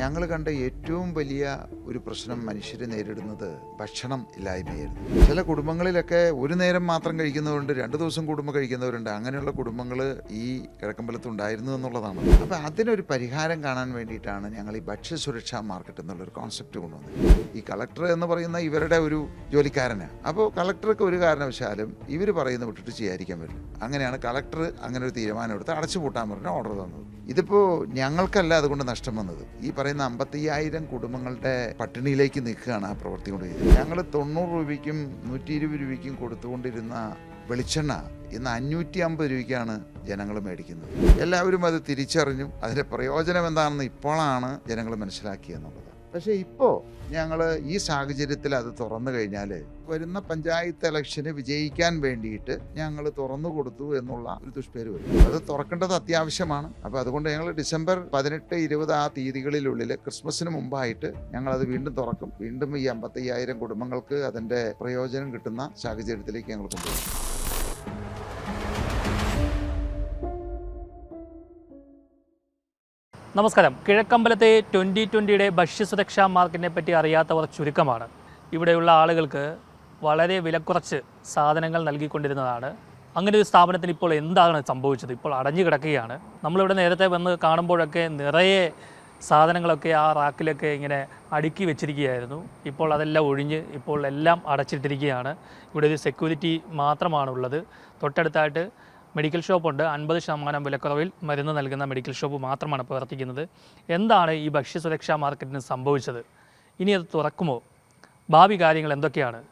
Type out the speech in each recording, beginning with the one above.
ഞങ്ങൾ കണ്ട ഏറ്റവും വലിയ ഒരു പ്രശ്നം മനുഷ്യർ നേരിടുന്നത് ഭക്ഷണം ഇല്ലായ്മയായിരുന്നു. ചില കുടുംബങ്ങളിലൊക്കെ ഒരു നേരം മാത്രം കഴിക്കുന്നവരുണ്ട് രണ്ട് ദിവസം കുടുംബം കഴിക്കുന്നവരുണ്ട്. അങ്ങനെയുള്ള കുടുംബങ്ങൾ ഈ കിഴക്കമ്പലത്ത് ഉണ്ടായിരുന്നു എന്നുള്ളതാണ്. അപ്പോൾ അതിനൊരു പരിഹാരം കാണാൻ വേണ്ടിയിട്ടാണ് ഞങ്ങൾ ഈ ഭക്ഷ്യസുരക്ഷാ മാർക്കറ്റ് എന്നുള്ളൊരു കോൺസെപ്റ്റ് കൊണ്ടുവന്നത്. ഈ കളക്ടർ എന്ന് പറയുന്ന ഇവരുടെ ഒരു ജോലിക്കാരനാണ് അപ്പോൾ കളക്ടർക്ക് ഒരു കാരണവശാലും ഇവർ പറയുന്ന വിട്ടിട്ട് ചെയ്യാതിരിക്കാൻ പറ്റില്ല. അങ്ങനെയാണ് കളക്ടർ അങ്ങനെ ഒരു തീരുമാനം എടുത്ത് അടച്ചുപൂട്ടാൻ പറഞ്ഞ ഓർഡർ തന്നത്. ഇതിപ്പോൾ ഞങ്ങൾക്കല്ല അതുകൊണ്ട് നഷ്ടം വന്നത്. ഈ പറയുന്ന അമ്പത്തയ്യായിരം കുടുംബങ്ങളുടെ പട്ടിണിയിലേക്ക് നിൽക്കുകയാണ് ആ പ്രവൃത്തി കൊണ്ട് ചെയ്തത് ഞങ്ങൾ തൊണ്ണൂറ് രൂപയ്ക്കും നൂറ്റി ഇരുപത് രൂപയ്ക്കും കൊടുത്തുകൊണ്ടിരുന്ന വെളിച്ചെണ്ണ ഇന്ന് അഞ്ഞൂറ്റി അമ്പത് രൂപയ്ക്കാണ് ജനങ്ങൾ മേടിക്കുന്നത്. എല്ലാവരും അത് തിരിച്ചറിഞ്ഞു അതിന്റെ പ്രയോജനം എന്താണെന്ന് ഇപ്പോഴാണ് ജനങ്ങൾ മനസ്സിലാക്കിയെന്നുള്ളത്. പക്ഷേ ഇപ്പോൾ ഞങ്ങൾ ഈ സാഹചര്യത്തിൽ അത് തുറന്നു കഴിഞ്ഞാൽ വരുന്ന പഞ്ചായത്ത് ഇലക്ഷന് വിജയിക്കാൻ വേണ്ടിയിട്ട് ഞങ്ങൾ തുറന്നു കൊടുത്തു എന്നുള്ള ഒരു ദുഷ്പേര് വരും. അത് തുറക്കേണ്ടത് അത്യാവശ്യമാണ്. അപ്പോൾ അതുകൊണ്ട് ഞങ്ങൾ ഡിസംബർ പതിനെട്ട് ഇരുപത് ആ തീയതികളിലുള്ളിൽ ക്രിസ്മസിന് മുമ്പായിട്ട് ഞങ്ങൾ അത് വീണ്ടും തുറക്കും. വീണ്ടും ഈ അമ്പത്തയ്യായിരം കുടുംബങ്ങൾക്ക് അതിന്റെ പ്രയോജനം കിട്ടുന്ന സാഹചര്യത്തിലേക്ക് ഞങ്ങൾ കൊണ്ടുവരും. നമസ്കാരം. കിഴക്കമ്പലത്തെ ട്വന്റി ട്വന്റിയുടെ ഭക്ഷ്യസുരക്ഷാ മാർക്കറ്റിനെ പറ്റി അറിയാത്തവർ ചുരുക്കമാണ്. ഇവിടെയുള്ള ആളുകൾക്ക് വളരെ വിലക്കുറച്ച് സാധനങ്ങൾ നൽകിക്കൊണ്ടിരുന്നതാണ്. അങ്ങനെ ഒരു സ്ഥാപനത്തിന് ഇപ്പോൾ എന്താണ് സംഭവിച്ചത്? ഇപ്പോൾ അടഞ്ഞു കിടക്കുകയാണ്. നമ്മളിവിടെ നേരത്തെ വന്ന് കാണുമ്പോഴൊക്കെ നിറയെ സാധനങ്ങളൊക്കെ ആ റാക്കിലൊക്കെ ഇങ്ങനെ അടുക്കി വെച്ചിരിക്കുകയായിരുന്നു. ഇപ്പോൾ അതെല്ലാം ഒഴിഞ്ഞ് ഇപ്പോൾ എല്ലാം അടച്ചിട്ടിരിക്കുകയാണ്. ഇവിടെ ഒരു സെക്യൂരിറ്റി മാത്രമാണുള്ളത്. തൊട്ടടുത്തായിട്ട് മെഡിക്കൽ ഷോപ്പുണ്ട്. അൻപത് ശതമാനം വിലക്കുറവിൽ മരുന്ന് നൽകുന്ന മെഡിക്കൽ ഷോപ്പ് മാത്രമാണ് പ്രവർത്തിക്കുന്നത്. എന്താണ് ഈ ഭക്ഷ്യസുരക്ഷാ മാർക്കറ്റിന് സംഭവിച്ചത്? ഇനി അത് തുറക്കുമോ? ഭാവി കാര്യങ്ങൾ എന്തൊക്കെയാണ്?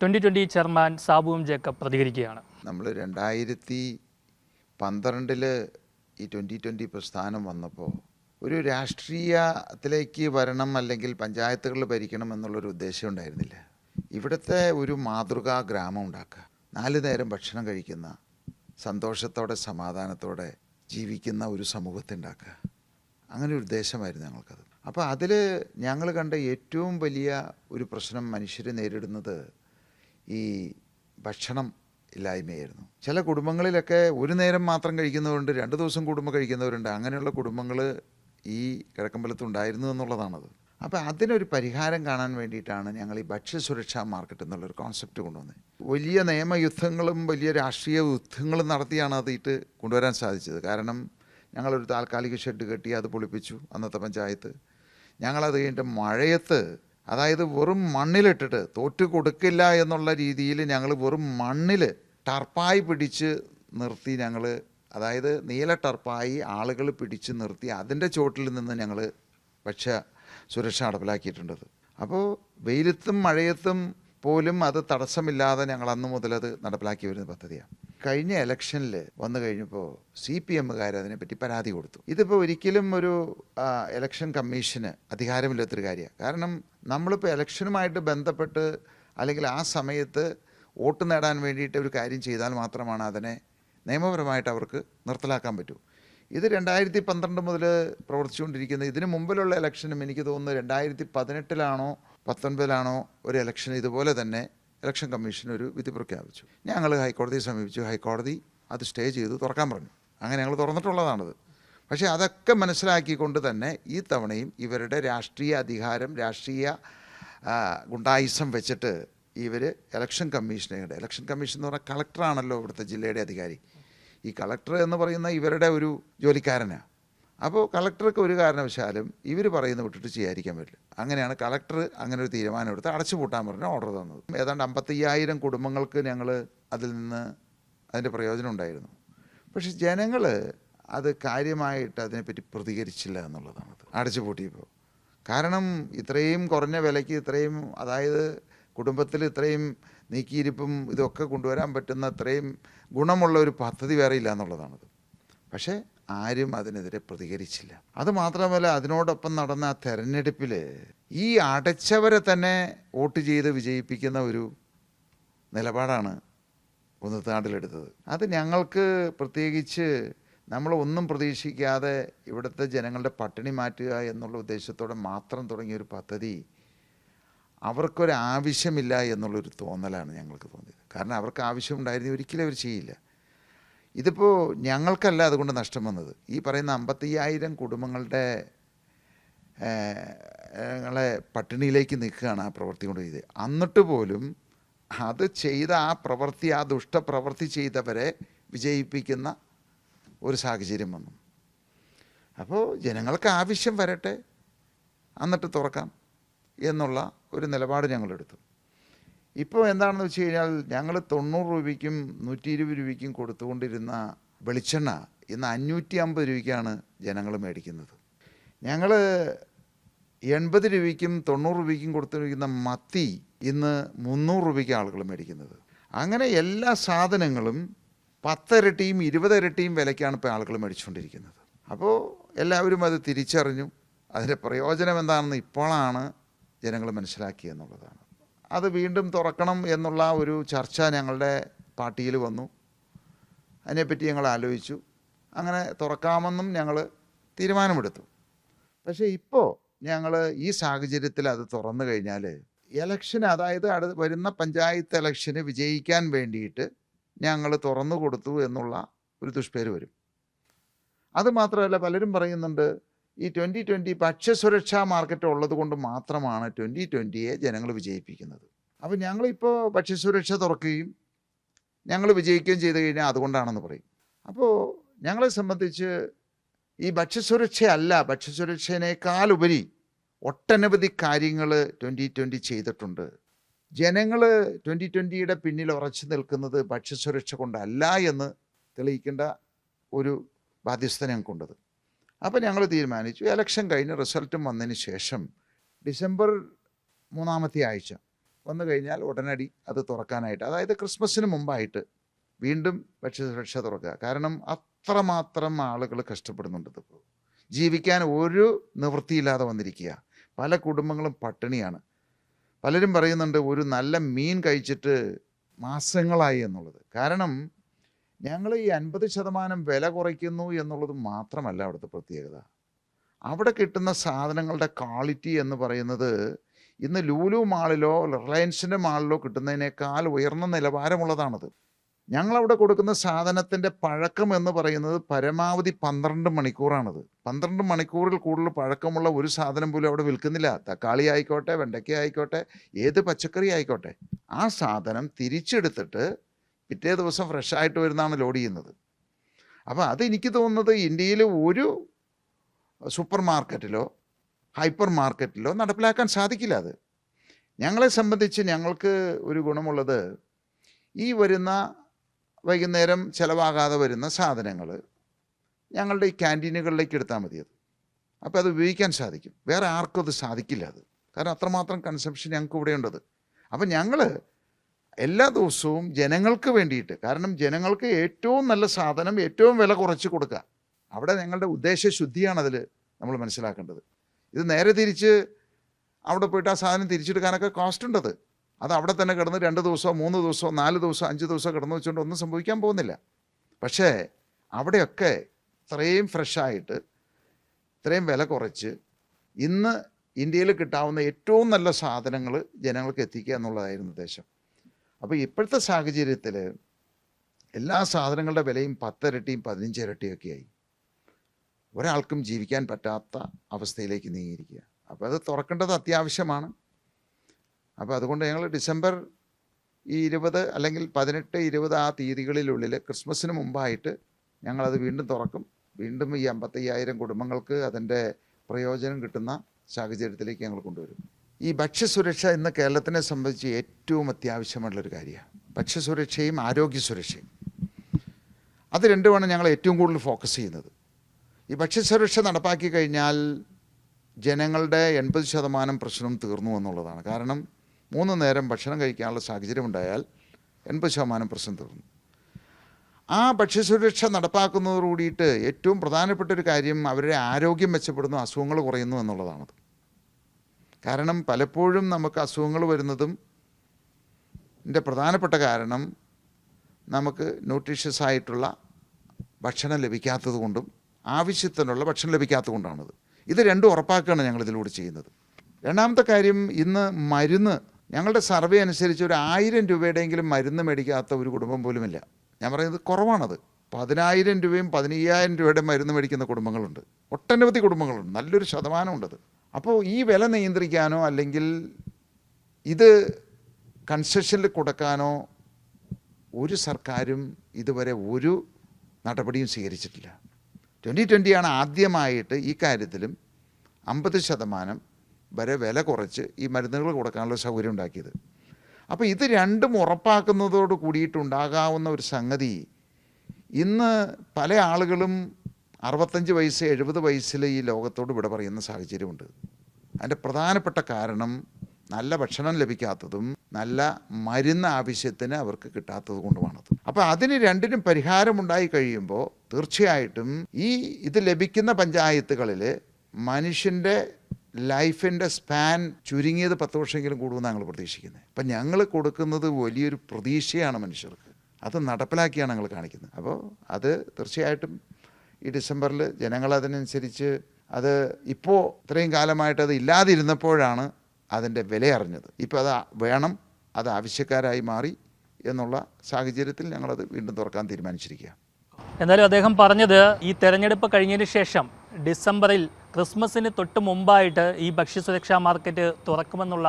ട്വന്റി ട്വന്റി ചെയർമാൻ സാബുവും ജേക്കബ് പ്രതികരിക്കുകയാണ്. നമ്മൾ രണ്ടായിരത്തി പന്ത്രണ്ടിൽ ഈ ട്വന്റി ട്വന്റി പ്രസ്ഥാനം വന്നപ്പോൾ ഒരു രാഷ്ട്രീയത്തിലേക്ക് വരണം അല്ലെങ്കിൽ പഞ്ചായത്തുകൾ ഭരിക്കണം എന്നുള്ളൊരു ഉദ്ദേശം ഉണ്ടായിരുന്നില്ല. ഇവിടുത്തെ ഒരു മാതൃകാ ഗ്രാമം ഉണ്ടാക്കുക. നാല് നേരം ഭക്ഷണം കഴിക്കുന്ന സന്തോഷത്തോടെ സമാധാനത്തോടെ ജീവിക്കുന്ന ഒരു സമൂഹത്തെ ഉണ്ടാക്കുക അങ്ങനെ ഒരു ഉദ്ദേശമായിരുന്നു ഞങ്ങൾക്കത്. അപ്പോൾ അതിൽ ഞങ്ങൾ കണ്ട ഏറ്റവും വലിയ ഒരു പ്രശ്നം മനുഷ്യർ നേരിടുന്നത് ഈ ഭക്ഷണം ഇല്ലായ്മയായിരുന്നു. ചില കുടുംബങ്ങളിലൊക്കെ ഒരു നേരം മാത്രം കഴിക്കുന്നവരുണ്ട് രണ്ട് ദിവസം കുടുംബം കഴിക്കുന്നവരുണ്ട്. അങ്ങനെയുള്ള കുടുംബങ്ങൾ ഈ കിഴക്കമ്പലത്ത് ഉണ്ടായിരുന്നു എന്നുള്ളതാണത്. അപ്പോൾ അതിനൊരു പരിഹാരം കാണാൻ വേണ്ടിയിട്ടാണ് ഞങ്ങൾ ഈ ഭക്ഷ്യസുരക്ഷാ മാർക്കറ്റ് എന്നുള്ളൊരു കോൺസെപ്റ്റ് കൊണ്ടുവന്നത്. വലിയ നിയമയുദ്ധങ്ങളും വലിയ രാഷ്ട്രീയ യുദ്ധങ്ങളും നടത്തിയാണ് അത് ഇട്ട് കൊണ്ടുവരാൻ സാധിച്ചത്. കാരണം ഞങ്ങളൊരു താൽക്കാലിക ഷെഡ് കെട്ടി അത് പൊളിപ്പിച്ചു അന്നത്തെ പഞ്ചായത്ത്. ഞങ്ങളത് കഴിഞ്ഞിട്ട് മഴയത്ത് അതായത് വെറും മണ്ണിലിട്ടിട്ട് തോറ്റ് കൊടുക്കില്ല എന്നുള്ള രീതിയിൽ ഞങ്ങൾ വെറും മണ്ണിൽ ടർപ്പായി പിടിച്ച് നിർത്തി ഞങ്ങൾ അതായത് നീല ടർപ്പായി ആളുകൾ പിടിച്ച് നിർത്തി അതിന്റെ ചോട്ടിൽ നിന്ന് ഞങ്ങൾ ഭക്ഷ്യ സുരക്ഷ നടപ്പിലാക്കിയിട്ടുണ്ടത്. അപ്പോൾ വെയിലത്തും മഴയത്തും പോലും അത് തടസ്സമില്ലാതെ ഞങ്ങൾ അന്ന് മുതൽ അത് നടപ്പിലാക്കി വരുന്ന പദ്ധതിയാണ് കഴിഞ്ഞ ഇലക്ഷനിൽ വന്നു കഴിഞ്ഞപ്പോൾ സി പി എമ്മുകാർ അതിനെപ്പറ്റി പരാതി കൊടുത്തു. ഇതിപ്പോൾ ഒരിക്കലും ഒരു ഇലക്ഷൻ കമ്മീഷന് അധികാരമില്ലാത്തൊരു കാര്യമാണ് കാരണം നമ്മളിപ്പോൾ ഇലക്ഷനുമായിട്ട് ബന്ധപ്പെട്ട് അല്ലെങ്കിൽ ആ സമയത്ത് വോട്ട് നേടാൻ വേണ്ടിയിട്ട് ഒരു കാര്യം ചെയ്താൽ മാത്രമാണ് അതിനെ നിയമപരമായിട്ട് അവർക്ക് നിർത്തലാക്കാൻ പറ്റൂ. ഇത് രണ്ടായിരത്തി പന്ത്രണ്ട് മുതൽ പ്രവർത്തിച്ചുകൊണ്ടിരിക്കുന്ന ഇതിന് മുമ്പിലുള്ള ഇലക്ഷനും എനിക്ക് തോന്നുന്നു രണ്ടായിരത്തി പതിനെട്ടിലാണോ പത്തൊൻപതിലാണോ ഒരു ഇലക്ഷൻ ഇതുപോലെ തന്നെ ഇലക്ഷൻ കമ്മീഷൻ ഒരു വിധി പ്രഖ്യാപിച്ചു. ഞങ്ങൾ ഹൈക്കോടതിയെ സമീപിച്ചു. ഹൈക്കോടതി അത് സ്റ്റേ ചെയ്ത് തുറക്കാൻ പറഞ്ഞു. അങ്ങനെ ഞങ്ങൾ തുറന്നിട്ടുള്ളതാണത്. പക്ഷേ അതൊക്കെ മനസ്സിലാക്കിക്കൊണ്ട് തന്നെ ഈ തവണയും ഇവരുടെ രാഷ്ട്രീയ അധികാരം രാഷ്ട്രീയ ഗുണ്ടായിസം വെച്ചിട്ട് ഇവർ ഇലക്ഷൻ കമ്മീഷനെ ഇലക്ഷൻ കമ്മീഷൻ എന്ന് പറഞ്ഞാൽ കളക്ടറാണല്ലോ ഇവിടുത്തെ ജില്ലയുടെ അധികാരി. ഈ കളക്ടർ എന്ന് പറയുന്ന ഇവരുടെ ഒരു ജോലിക്കാരനാണ് അപ്പോൾ കളക്ടർക്ക് ഒരു കാരണവശാലും ഇവർ പറയുന്ന വിട്ടിട്ട് ചെയ്യാതിരിക്കാൻ പറ്റില്ല. അങ്ങനെയാണ് കളക്ടർ അങ്ങനെ ഒരു തീരുമാനം എടുത്ത് അടച്ചുപൂട്ടാൻ പറഞ്ഞ ഓർഡർ തന്നത്. ഏതാണ്ട് അമ്പത്തയ്യായിരം കുടുംബങ്ങൾക്ക് ഞങ്ങൾ അതിൽ നിന്ന് അതിന്റെ പ്രയോജനം ഉണ്ടായിരുന്നു. പക്ഷെ ജനങ്ങൾ അത് കാര്യമായിട്ട് അതിനെപ്പറ്റി പ്രതികരിച്ചില്ല എന്നുള്ളതാണ് അടച്ചുപൂട്ടിയപ്പോൾ. കാരണം ഇത്രയും കുറഞ്ഞ വിലയ്ക്ക് ഇത്രയും അതായത് കുടുംബത്തിൽ ഇത്രയും നീക്കിയിരിപ്പും ഇതൊക്കെ കൊണ്ടുവരാൻ പറ്റുന്ന അത്രയും ഗുണമുള്ള ഒരു പദ്ധതി വേറെ ഇല്ല എന്നുള്ളതാണത്. പക്ഷേ ആരും അതിനെതിരെ പ്രതികരിച്ചില്ല. അതുമാത്രമല്ല അതിനോടൊപ്പം നടന്ന ആ തെരഞ്ഞെടുപ്പിൽ ഈ അടച്ചവരെ തന്നെ വോട്ട് ചെയ്ത് വിജയിപ്പിക്കുന്ന ഒരു നിലപാടാണ് കുന്നത്താണ്ടിലെടുത്തത് അത് ഞങ്ങൾക്ക് പ്രത്യേകിച്ച് നമ്മൾ ഒന്നും പ്രതീക്ഷിക്കാതെ ഇവിടുത്തെ ജനങ്ങളുടെ പട്ടിണി മാറ്റുക എന്നുള്ള ഉദ്ദേശത്തോടെ മാത്രം തുടങ്ങിയ ഒരു പദ്ധതി അവർക്കൊരു ആവശ്യമില്ല എന്നുള്ളൊരു തോന്നലാണ് ഞങ്ങൾക്ക് തോന്നിയത്. കാരണം അവർക്ക് ആവശ്യമുണ്ടായിരുന്നു ഒരിക്കലും അവർ ചെയ്യില്ല. ഇതിപ്പോൾ ഞങ്ങൾക്കല്ല അതുകൊണ്ട് നഷ്ടം വന്നത്. ഈ പറയുന്ന അമ്പത്തയ്യായിരം കുടുംബങ്ങളുടെ ഞങ്ങളെ പട്ടിണിയിലേക്ക് നിൽക്കുകയാണ് ആ പ്രവൃത്തി കൊണ്ട് ചെയ്ത് എന്നിട്ട് പോലും അത് ചെയ്ത ആ പ്രവൃത്തി ആ ദുഷ്ടപ്രവൃത്തി ചെയ്തവരെ വിജയിപ്പിക്കുന്ന ഒരു സാഹചര്യം വന്നു. അപ്പോൾ ജനങ്ങൾക്ക് ആവശ്യം വരട്ടെ. എന്നിട്ട് തുറക്കാം. എന്നുള്ള ഒരു നിലപാട് ഞങ്ങളെടുത്തു. ഇപ്പോൾ എന്താണെന്ന് വെച്ച് കഴിഞ്ഞാൽ ഞങ്ങൾ തൊണ്ണൂറ് രൂപയ്ക്കും നൂറ്റി ഇരുപത് രൂപയ്ക്കും കൊടുത്തുകൊണ്ടിരുന്ന വെളിച്ചെണ്ണ ഇന്ന് അഞ്ഞൂറ്റി അമ്പത് രൂപയ്ക്കാണ് ജനങ്ങൾ മേടിക്കുന്നത്. ഞങ്ങൾ എൺപത് രൂപയ്ക്കും തൊണ്ണൂറ് രൂപയ്ക്കും കൊടുത്തിരിക്കുന്ന മത്തി ഇന്ന് മുന്നൂറ് രൂപയ്ക്ക് ആളുകൾ മേടിക്കുന്നത്. അങ്ങനെ എല്ലാ സാധനങ്ങളും പത്തിരട്ടിയും ഇരുപതിരട്ടിയും വിലയ്ക്കാണ് ഇപ്പോൾ ആളുകൾ മേടിച്ചുകൊണ്ടിരിക്കുന്നത്. അപ്പോൾ എല്ലാവരും അത് തിരിച്ചറിഞ്ഞു. അതിന്റെ പ്രയോജനം എന്താണെന്ന് ഇപ്പോഴാണ് ജനങ്ങൾ മനസ്സിലാക്കി എന്നുള്ളതാണ്. അത് വീണ്ടും തുറക്കണം എന്നുള്ള ഒരു ചർച്ച ഞങ്ങളുടെ പാർട്ടിയിൽ വന്നു. അതിനെപ്പറ്റി ഞങ്ങൾ ആലോചിച്ചു. അങ്ങനെ തുറക്കാമെന്നും ഞങ്ങൾ തീരുമാനമെടുത്തു. പക്ഷേ ഇപ്പോൾ ഞങ്ങൾ ഈ സാഹചര്യത്തിൽ അത് തുറന്നു കഴിഞ്ഞാൽ ഇലക്ഷൻ അതായത് അടു വരുന്ന പഞ്ചായത്ത് ഇലക്ഷന് വിജയിക്കാൻ വേണ്ടിയിട്ട് ഞങ്ങൾ തുറന്നു കൊടുത്തു എന്നുള്ള ഒരു ദുഷ്പേര് വരും. അതുമാത്രമല്ല പലരും പറയുന്നുണ്ട് ഈ ട്വന്റി ട്വന്റി ഭക്ഷ്യസുരക്ഷാ മാർക്കറ്റ് ഉള്ളത് കൊണ്ട് മാത്രമാണ് ട്വന്റി ട്വന്റിയെ ജനങ്ങൾ വിജയിപ്പിക്കുന്നത്. അപ്പോൾ ഞങ്ങളിപ്പോൾ ഭക്ഷ്യസുരക്ഷ തുറക്കുകയും ഞങ്ങൾ വിജയിക്കുകയും ചെയ്തു കഴിഞ്ഞാൽ അതുകൊണ്ടാണെന്ന് പറയും. അപ്പോൾ ഞങ്ങളെ സംബന്ധിച്ച് ഈ ഭക്ഷ്യസുരക്ഷയല്ല ഭക്ഷ്യസുരക്ഷേനേക്കാളുപരി ഒട്ടനവധി കാര്യങ്ങൾ ട്വന്റി ട്വന്റി ചെയ്തിട്ടുണ്ട്. ജനങ്ങൾ ട്വന്റി ട്വന്റിയുടെ പിന്നിൽ ഉറച്ചു നിൽക്കുന്നത് ഭക്ഷ്യസുരക്ഷ കൊണ്ടല്ല എന്ന് തെളിയിക്കേണ്ട ഒരു ബാധ്യസ്ഥ ഞങ്ങൾക്കുണ്ടത് അപ്പോൾ ഞങ്ങൾ തീരുമാനിച്ചു. ഇലക്ഷൻ കഴിഞ്ഞ് റിസൾട്ടും വന്നതിന് ശേഷം ഡിസംബർ മൂന്നാമത്തെ ആഴ്ച വന്നു കഴിഞ്ഞാൽ ഉടനടി അത് തുറക്കാനായിട്ട് അതായത് ക്രിസ്മസിന് മുമ്പായിട്ട് വീണ്ടും ഭക്ഷ്യസുരക്ഷ തുറക്കുക. കാരണം അത്രമാത്രം ആളുകൾ കഷ്ടപ്പെടുന്നുണ്ട് ഇപ്പോൾ ജീവിക്കാൻ ഒരു നിവൃത്തിയില്ലാതെ വന്നിരിക്കുക. പല കുടുംബങ്ങളും പട്ടിണിയാണ്. പലരും പറയുന്നുണ്ട് ഒരു നല്ല മീൻ കഴിച്ചിട്ട് മാസങ്ങളായി എന്നുള്ളത്. കാരണം ഞങ്ങൾ ഈ അൻപത് ശതമാനം വില കുറയ്ക്കുന്നു എന്നുള്ളത് മാത്രമല്ല അവിടുത്തെ പ്രത്യേകത. അവിടെ കിട്ടുന്ന സാധനങ്ങളുടെ ക്വാളിറ്റി എന്ന് പറയുന്നത് ഇന്ന് ലൂലു മാളിലോ റിലയൻസിന്റെ മാളിലോ കിട്ടുന്നതിനേക്കാൾ ഉയർന്ന നിലവാരമുള്ളതാണത്. ഞങ്ങളവിടെ കൊടുക്കുന്ന സാധനത്തിന്റെ പഴക്കം എന്ന് പറയുന്നത് പരമാവധി പന്ത്രണ്ട് മണിക്കൂറാണത്. പന്ത്രണ്ട് മണിക്കൂറിൽ കൂടുതൽ പഴക്കമുള്ള ഒരു സാധനം പോലും അവിടെ വിൽക്കുന്നില്ല. തക്കാളി ആയിക്കോട്ടെ വെണ്ടയ്ക്ക ആയിക്കോട്ടെ ഏത് പച്ചക്കറി ആയിക്കോട്ടെ. ആ സാധനം തിരിച്ചെടുത്തിട്ട് പിറ്റേ ദിവസം ഫ്രഷായിട്ട് വരുന്നതാണ് ലോഡ് ചെയ്യുന്നത്. അപ്പോൾ അതെനിക്ക് തോന്നുന്നത് ഇന്ത്യയിൽ ഒരു സൂപ്പർ മാർക്കറ്റിലോ ഹൈപ്പർ മാർക്കറ്റിലോ നടപ്പിലാക്കാൻ സാധിക്കില്ല അത്. ഞങ്ങളെ സംബന്ധിച്ച് ഞങ്ങൾക്ക് ഒരു ഗുണമുള്ളത് ഈ വരുന്ന വൈകുന്നേരം ചിലവാകാതെ വരുന്ന സാധനങ്ങൾ ഞങ്ങളുടെ ഈ ക്യാന്റീനുകളിലേക്ക് എടുത്താൽ മതി അത്. അപ്പോൾ അത് ഉപയോഗിക്കാൻ സാധിക്കും. വേറെ ആർക്കും അത് സാധിക്കില്ല അത്. കാരണം അത്രമാത്രം കൺസംഷൻ ഞങ്ങൾക്ക് ഇവിടെ ഉണ്ടത് അപ്പം ഞങ്ങൾ എല്ലാ ദിവസവും ജനങ്ങൾക്ക് വേണ്ടിയിട്ട് കാരണം ജനങ്ങൾക്ക് ഏറ്റവും നല്ല സാധനം ഏറ്റവും വില കുറച്ച് കൊടുക്കുക. അവിടെ ഞങ്ങളുടെ ഉദ്ദേശശുദ്ധിയാണ് അതിൽ നമ്മൾ മനസ്സിലാക്കേണ്ടത്. ഇത് നേരെ തിരിച്ച് അവിടെ പോയിട്ട് ആ സാധനം തിരിച്ചെടുക്കാനൊക്കെ കോസ്റ്റ് ഉണ്ടത് അത്. അവിടെ തന്നെ കിടന്ന് രണ്ട് ദിവസമോ മൂന്ന് ദിവസമോ നാല് ദിവസമോ അഞ്ച് ദിവസമോ കിടന്നു വെച്ചുകൊണ്ട് ഒന്നും സംഭവിക്കാൻ പോകുന്നില്ല. പക്ഷേ അവിടെയൊക്കെ ഇത്രയും ഫ്രഷായിട്ട് ഇത്രയും വില കുറച്ച് ഇന്ന് ഇന്ത്യയിൽ കിട്ടാവുന്ന ഏറ്റവും നല്ല സാധനങ്ങൾ ജനങ്ങൾക്ക് എത്തിക്കുക എന്നുള്ളതായിരുന്നു ഉദ്ദേശം. അപ്പോൾ ഇപ്പോഴത്തെ സാഹചര്യത്തിൽ എല്ലാ സാധനങ്ങളുടെ വിലയും പത്തിരട്ടിയും പതിനഞ്ചിരട്ടിയും ഒക്കെ ആയി. ഒരാൾക്കും ജീവിക്കാൻ പറ്റാത്ത അവസ്ഥയിലേക്ക് നീങ്ങിയിരിക്കുക അപ്പോൾ അത് തുറക്കേണ്ടത് അത്യാവശ്യമാണ്. അപ്പോൾ അതുകൊണ്ട് ഞങ്ങൾ ഡിസംബർ ഈ ഇരുപത് അല്ലെങ്കിൽ പതിനെട്ട് ഇരുപത് ആ തീയതികളിലുള്ളിൽ ക്രിസ്മസിന് മുമ്പായിട്ട് ഞങ്ങളത് വീണ്ടും തുറക്കും. വീണ്ടും ഈ അമ്പത്തയ്യായിരം കുടുംബങ്ങൾക്ക് അതിന്റെ പ്രയോജനം കിട്ടുന്ന സാഹചര്യത്തിലേക്ക് ഞങ്ങൾ കൊണ്ടുവരും. ഈ ഭക്ഷ്യസുരക്ഷ ഇന്ന് കേരളത്തിനെ സംബന്ധിച്ച് ഏറ്റവും അത്യാവശ്യമുള്ളൊരു കാര്യമാണ്. ഭക്ഷ്യസുരക്ഷയും ആരോഗ്യ സുരക്ഷയും അത് രണ്ടുമാണ് ഞങ്ങൾ ഏറ്റവും കൂടുതൽ ഫോക്കസ് ചെയ്യുന്നത്. ഈ ഭക്ഷ്യസുരക്ഷ നടപ്പാക്കി കഴിഞ്ഞാൽ ജനങ്ങളുടെ എൺപത് ശതമാനം പ്രശ്നം തീർന്നു എന്നുള്ളതാണ്. കാരണം മൂന്ന് നേരം ഭക്ഷണം കഴിക്കാനുള്ള സാഹചര്യം ഉണ്ടായാൽ എൺപത് ശതമാനം പ്രശ്നം തീർന്നു. ആ ഭക്ഷ്യസുരക്ഷ നടപ്പാക്കുന്നതോടുകൂടിയിട്ട് ഏറ്റവും പ്രധാനപ്പെട്ട ഒരു കാര്യം അവരുടെ ആരോഗ്യം മെച്ചപ്പെടുന്നു അസുഖങ്ങൾ കുറയുന്നു എന്നുള്ളതാണത്. കാരണം പലപ്പോഴും നമുക്ക് അസുഖങ്ങൾ വരുന്നതും ഇതിന്റെ പ്രധാനപ്പെട്ട കാരണം നമുക്ക് ന്യൂട്രീഷ്യസ് ആയിട്ടുള്ള ഭക്ഷണം ലഭിക്കാത്തത് കൊണ്ടും ആവശ്യത്തിനുള്ള ഭക്ഷണം ലഭിക്കാത്തത് കൊണ്ടാണത്. ഇത് രണ്ടും ഉറപ്പാക്കുകയാണ് ഞങ്ങൾ ഇതിലൂടെ ചെയ്യുന്നത്. രണ്ടാമത്തെ കാര്യം ഇന്ന് മരുന്ന് ഞങ്ങളുടെ സർവേ അനുസരിച്ച് ഒരു ആയിരം രൂപയുടെയെങ്കിലും മരുന്ന് മേടിക്കാത്ത ഒരു കുടുംബം പോലുമില്ല. ഞാൻ പറയുന്നത് കുറവാണത്. പതിനായിരം രൂപയും പതിനയ്യായിരം രൂപയുടെ മരുന്ന് മേടിക്കുന്ന കുടുംബങ്ങളുണ്ട്. ഒട്ടനവധി കുടുംബങ്ങളുണ്ട്. നല്ലൊരു ശതമാനമുണ്ടത്. അപ്പോൾ ഈ വില നിയന്ത്രിക്കാനോ അല്ലെങ്കിൽ ഇത് കൺസെഷനിൽ കൊടുക്കാനോ ഒരു സർക്കാരും ഇതുവരെ ഒരു നടപടിയും സ്വീകരിച്ചിട്ടില്ല. ട്വന്റി ട്വന്റിയാണ് ആദ്യമായിട്ട് ഈ കാര്യത്തിലും അമ്പത് ശതമാനം വരെ വില കുറച്ച് ഈ മരുന്നുകൾ കൊടുക്കാനുള്ള സൗകര്യം ഉണ്ടാക്കിയത്. അപ്പോൾ ഇത് രണ്ടും ഉറപ്പാക്കുന്നതോട് കൂടിയിട്ടുണ്ടാകാവുന്ന ഒരു സംഗതി ഇന്ന് പല ആളുകളും അറുപത്തഞ്ച് വയസ്സ് എഴുപത് വയസ്സിൽ ഈ ലോകത്തോട് വിട പറയുന്ന സാഹചര്യമുണ്ട്. അതിന്റെ പ്രധാനപ്പെട്ട കാരണം നല്ല ഭക്ഷണം ലഭിക്കാത്തതും നല്ല മരുന്ന് ആവശ്യത്തിന് അവർക്ക് കിട്ടാത്തത് കൊണ്ടുമാണത്. അപ്പോൾ അതിന് രണ്ടിനും പരിഹാരമുണ്ടായി കഴിയുമ്പോൾ തീർച്ചയായിട്ടും ഈ ഇത് ലഭിക്കുന്ന പഞ്ചായത്തുകളിൽ മനുഷ്യന്റെ ലൈഫിന്റെ സ്പാൻ ചുരുങ്ങിയത് പത്ത് വർഷമെങ്കിലും കൂടുമെന്ന് ഞങ്ങൾ പ്രതീക്ഷിക്കുന്നത്. അപ്പം ഞങ്ങൾ കൊടുക്കുന്നത് വലിയൊരു പ്രതീക്ഷയാണ് മനുഷ്യർക്ക്. അത് നടപ്പിലാക്കിയാണ് ഞങ്ങൾ കാണിക്കുന്നത്. അപ്പോൾ അത് തീർച്ചയായിട്ടും ഈ ഡിസംബറിൽ ജനങ്ങൾ അതിനനുസരിച്ച് അത് ഇപ്പോൾ ഇത്രയും കാലമായിട്ട് അത് ഇല്ലാതിരുന്നപ്പോഴാണ് അതിന്റെ വില അറിഞ്ഞത് ഇപ്പോൾ അത് വേണം അത് ആവശ്യക്കാരായി മാറി എന്നുള്ള സാഹചര്യത്തിൽ ഞങ്ങളത് വീണ്ടും തുറക്കാൻ തീരുമാനിച്ചിരിക്കുക എന്നാലും അദ്ദേഹം പറഞ്ഞത് ഈ തെരഞ്ഞെടുപ്പ് കഴിഞ്ഞതിന് ശേഷം ഡിസംബറിൽ ക്രിസ്മസിന് തൊട്ട് മുമ്പായിട്ട് ഈ ഭക്ഷ്യസുരക്ഷാ മാർക്കറ്റ് തുറക്കുമെന്നുള്ള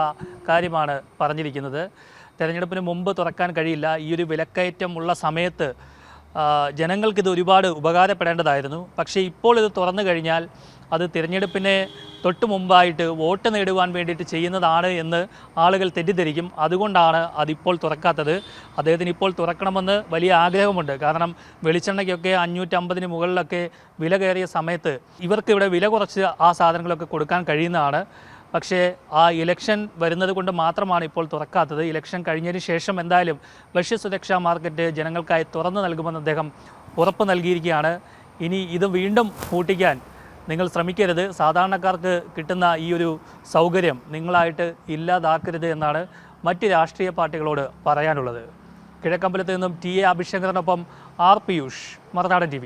കാര്യമാണ് പറഞ്ഞിരിക്കുന്നത്. തെരഞ്ഞെടുപ്പിന് മുമ്പ് തുറക്കാൻ കഴിയില്ല. ഈ ഒരു വിലക്കയറ്റം ഉള്ള സമയത്ത് ജനങ്ങൾക്കിത് ഒരുപാട് ഉപകാരപ്പെടേണ്ടതായിരുന്നു. പക്ഷേ ഇപ്പോൾ ഇത് തുറന്നു കഴിഞ്ഞാൽ അത് തിരഞ്ഞെടുപ്പിന് തൊട്ട് മുമ്പായിട്ട് വോട്ട് നേടുവാൻ വേണ്ടിയിട്ട് ചെയ്യുന്നതാണ് എന്ന് ആളുകൾ തെറ്റിദ്ധരിക്കും. അതുകൊണ്ടാണ് അതിപ്പോൾ തുറക്കാത്തത്. അദ്ദേഹത്തിന് ഇപ്പോൾ തുറക്കണമെന്ന് വലിയ ആഗ്രഹമുണ്ട്. കാരണം വെളിച്ചെണ്ണയ്ക്കൊക്കെ അഞ്ഞൂറ്റമ്പതിന് മുകളിലൊക്കെ വില കയറിയ സമയത്ത് ഇവർക്ക് ഇവിടെ വില കുറച്ച് ആ സാധനങ്ങളൊക്കെ കൊടുക്കാൻ കഴിയുന്നതാണ്. പക്ഷേ ആ ഇലക്ഷൻ വരുന്നത് കൊണ്ട് മാത്രമാണ് ഇപ്പോൾ തുറക്കാത്തത്. ഇലക്ഷൻ കഴിഞ്ഞതിന് ശേഷം എന്തായാലും ഭക്ഷ്യസുരക്ഷാ മാർക്കറ്റ് ജനങ്ങൾക്കായി തുറന്നു നൽകുമെന്ന് അദ്ദേഹം ഉറപ്പ് നൽകിയിരിക്കുകയാണ്. ഇനി ഇത് വീണ്ടും പൂട്ടിക്കാൻ നിങ്ങൾ ശ്രമിക്കരുത്. സാധാരണക്കാർക്ക് കിട്ടുന്ന ഈ ഒരു സൗകര്യം നിങ്ങളായിട്ട് ഇല്ലാതാക്കരുത് എന്നാണ് മറ്റ് രാഷ്ട്രീയ പാർട്ടികളോട് പറയാനുള്ളത്. കിഴക്കമ്പലത്ത് നിന്നും ടി എ അഭിഷേകറിനൊപ്പം ആർ പിയൂഷ് മറുനാടൻ ടി